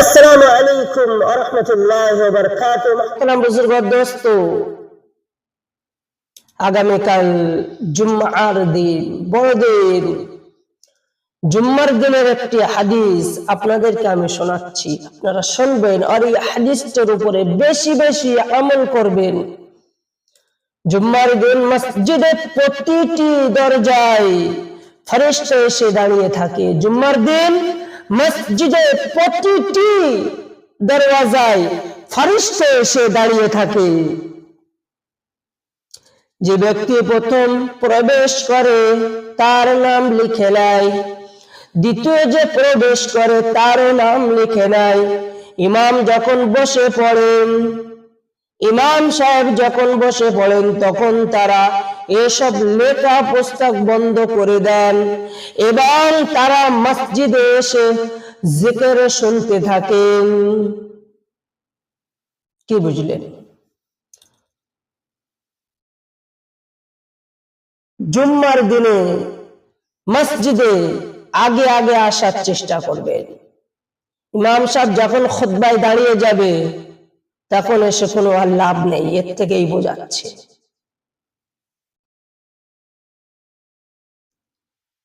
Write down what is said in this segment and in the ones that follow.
আসসালামু আলাইকুম আরহামতুল্লাহ বরকাত মাহতারাম বুজুর্গ দোস্ত, আগামীকাল জুম্মার দিন বড়দিন জুম্মার দিনের একটি হাদিস আপনাদেরকে আমি শোনাচ্ছি। আপনারা শুনবেন আর এই হাদিসটার উপরে বেশি বেশি আমল করবেন। জুম্মার দিন মসজিদের প্রতিটি দরজায় ফেরেশতা এসে দাঁড়িয়ে থাকে। জুম্মার দিন মসজিদের প্রতিটি দরওয়াজায় ফেরেশতা এসে দাঁড়িয়ে থাকে। যে ব্যক্তি প্রথম প্রবেশ করে, তার নাম লিখে নেয়। দ্বিতীয় যে প্রবেশ করে, তার নাম লিখে নেয়। ইমাম যখন বসে পড়েন ইমাম সাহেব যখন বসে পড়েন, তখন তারা এসব লেখা পুস্তক বন্ধ করে দেন এবং তারা মসজিদে এসে জিকির শুনতে থাকেন। কি বুঝলেন? জুম্মার দিনে মসজিদে আগে আগে আসার চেষ্টা করবেন। ইমাম সাহেব যখন খুতবায় দাঁড়িয়ে যাবে তখন এসে কোনো আর লাভ নেই, এর থেকেই বোঝাচ্ছে।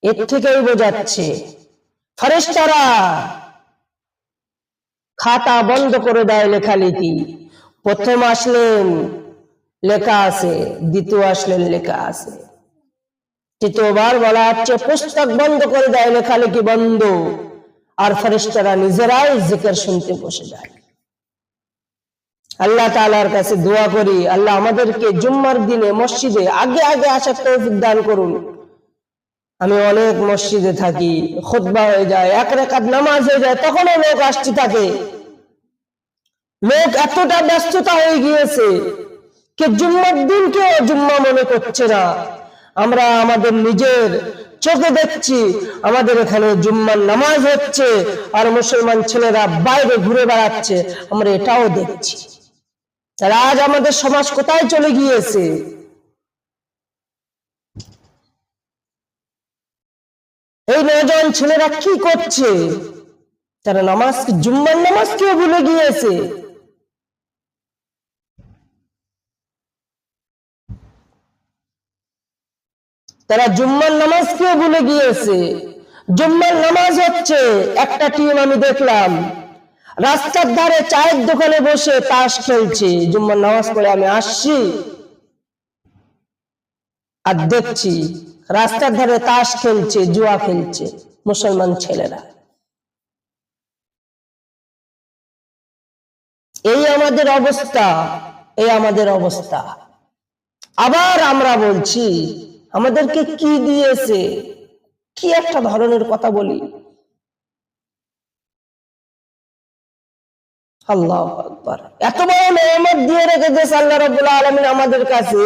এর থেকেই বোঝাচ্ছে ফরেস্তারা খাতা বন্ধ করে দেয় লেখালেখি। প্রথম আসলেন, লেখা আছে, দ্বিতীয় আসলেন, লেখা আছে। তৃতীয়বার বলা হচ্ছে, পুস্তক বন্ধ করে দেয় লেখালেখি বন্ধ। আর ফরেস্টারা নিজেরাই জিকের শুনতে বসে যায়। আল্লাহ তালার কাছে দোয়া করি, আল্লাহ আমাদেরকে জুম্মার দিনে মসজিদে আগে আগে আসার তৌফিক দান করুন। আমি অনেক মসজিদে থাকি, খুতবা হয়ে যায়, এক রেখাত নামাজ হয়ে যায়, তখনও লোক আসতে থাকে। লোক এতটা ব্যস্ততা হয়ে গিয়েছে কে জুম্মার দিনকে জুম্মা মনে করছে না। আমরা আমাদের নিজের চোখে দেখছি, আমাদের এখানে জুম্মার নামাজ হচ্ছে, আর মুসলমান ছেলেরা বাইরে ঘুরে বেড়াচ্ছে, আমরা এটাও দেখছি। তাহলে আজ আমাদের সমাজ কোথায় চলে গিয়েছে? এই নজন ছেলেরা কি করছে? তারা নামাজ, জুম্মার নামাজ কেউ ভুলে গিয়েছে? তারা জুম্মার নামাজ কেউ ভুলে গিয়েছে? জুম্মার নামাজ হচ্ছে, একটা টিম আমি দেখলাম। রাস্তার ধারে চায়ের দোকানে বসে তাস খেলছে। জুম্মার নামাজ পড়ে আমি আসছি আর দেখছি রাস্তার ধারে তাস খেলছে, জুয়া খেলছে মুসলমান ছেলেরা। এই আমাদের অবস্থা, এই আমাদের অবস্থা। আবার আমরা বলছি, আমাদেরকে কি দিয়েছে? কি একটা ধরনের কথা বলি? আল্লাহ আকবার। এত বড় নেয়ামত দিয়ে রেখেছে আল্লাহ রাব্বুল আলামিন আমাদের কাছে।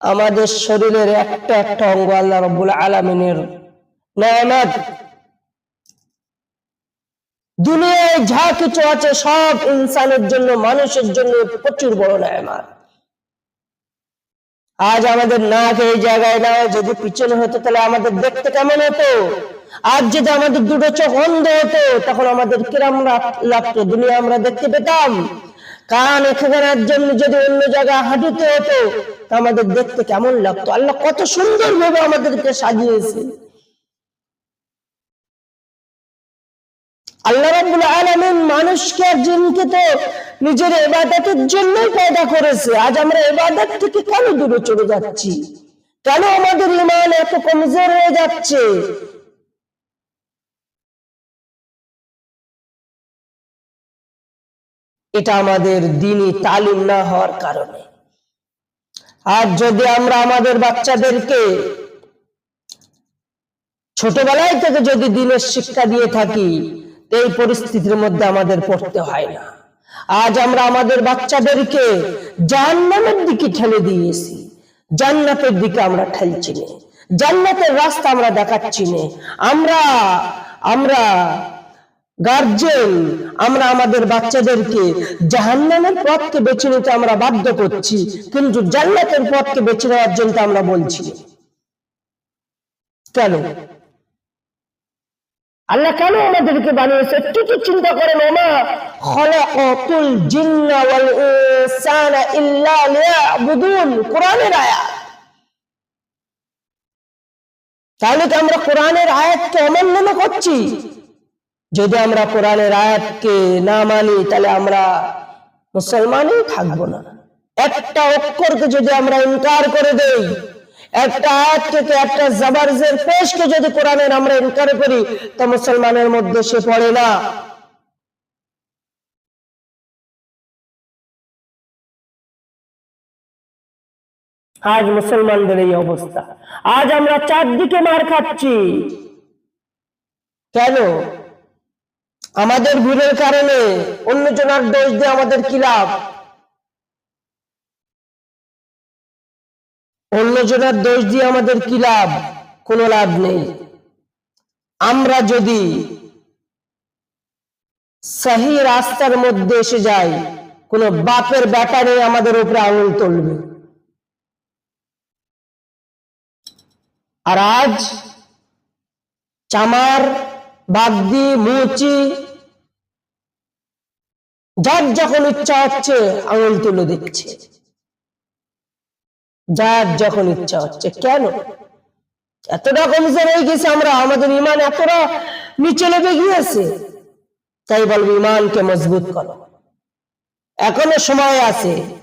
আমাদের শরীরের একটা একটা অঙ্গ আল্লাহ রাব্বুল আলামিনের নেয়ামত। দুনিয়ায় যা কিছু আছে সব ইনসানের জন্য, মানুষের জন্য প্রচুর বড় নেয়ামত। আজ আমাদের নাক এই জায়গায় না, যদি পিছনে হতো তাহলে আমাদের দেখতে কেমন হতো? আজ যদি আমাদের দুটো চোখ অন্ধ হতো, তখন আমাদের কিরাম লাগতো? দুনিয়া আমরা দেখতে পেতাম। কান এখানের জন্য যদি অন্য জায়গায় হাঁটুতে হতো, তা আমাদের দেখতে কেমন লাগতো? আল্লাহ কত সুন্দর ভাবে আমাদেরকে সাজিয়েছে। আল্লাহ রাব্বুল আলামিন মানুষকে আর জিনকে তো নিজের ইবাদতের জন্যই পয়দা করেছে। আজ আমরা ইবাদত থেকে কেন দূরে চলে যাচ্ছি? কেন আমাদের ইমান এত কমজোর হয়ে যাচ্ছে? এটা আমাদের দিনই তালিম না হওয়ার কারণে। আর যদি আমরা আমাদের বাচ্চাদেরকে ছোটবেলায় থেকে যদি দিনের শিক্ষা দিয়ে থাকি এই পরিস্থিতির মধ্যে আমাদের পড়তে হয় না। আজ আমরা আমাদের বাচ্চাদেরকে জান্নাতের দিকে ঠেলে দিয়েছি। জান্নাতের দিকে আমরা ঠেলছি না। জান্নাতের রাস্তা আমরা দেখাচ্ছি না। আমরা আমরা গার্জেন, আমরা আমাদের বাচ্চাদেরকে জাহান্নামের পথকে বেছে নিতে আমরা বাধ্য করছি, কিন্তু জান্নাতের পথকে বেছে নেওয়ার জন্য আমরা বলছি। কেন? আল্লাহ কেন আমাদেরকে বানিয়েছে? একটু তো চিন্তা করেন, ওমা খলাকাতুল জিন্না ওয়াল ইনসানা ইল্লা কোরআনের আয়াত। তাহলে তো আমরা কোরআনের আয়াতকে অমান্য করছি। যদি আমরা কোরআনের আয়াতকে না মানি, তাহলে আমরা মুসলমানই থাকব না। একটা অক্ষরকে যদি আমরা ইনকার করে দেই, একটা আয়াতকে একটা জাবারজের পেশকে যদি কোরআনের আমরা ইনকার করি, তো মুসলমানের মধ্যে সে পড়ে না। আজ মুসলমানদের এই অবস্থা। আজ আমরা চারদিকে মার খাচ্ছি। কেন? আমাদের ভুলের কারণে অন্যজনের দোষ দিয়ে আমাদের কি লাভ? অন্যজনের দোষ দিয়ে আমাদের কি লাভ? কোনো লাভ নেই। আমরা যদি সহি রাস্তার মধ্যে এসে যাই, কোন বাপের ব্যাপারে আমাদের উপরে আঙুল তুলবে। আর আজ চামার বাগদি মুচি। যার যখন ইচ্ছা হচ্ছে, আঙুল তুলে দিচ্ছে। যার যখন ইচ্ছা হচ্ছে, কেন? এতটা কমজোর হয়ে গেছে আমরা, আমাদের ইমান এতটা নিচে নেমে গিয়েছে। তাই বলব ইমানকে মজবুত করো। এখনও সময় আছে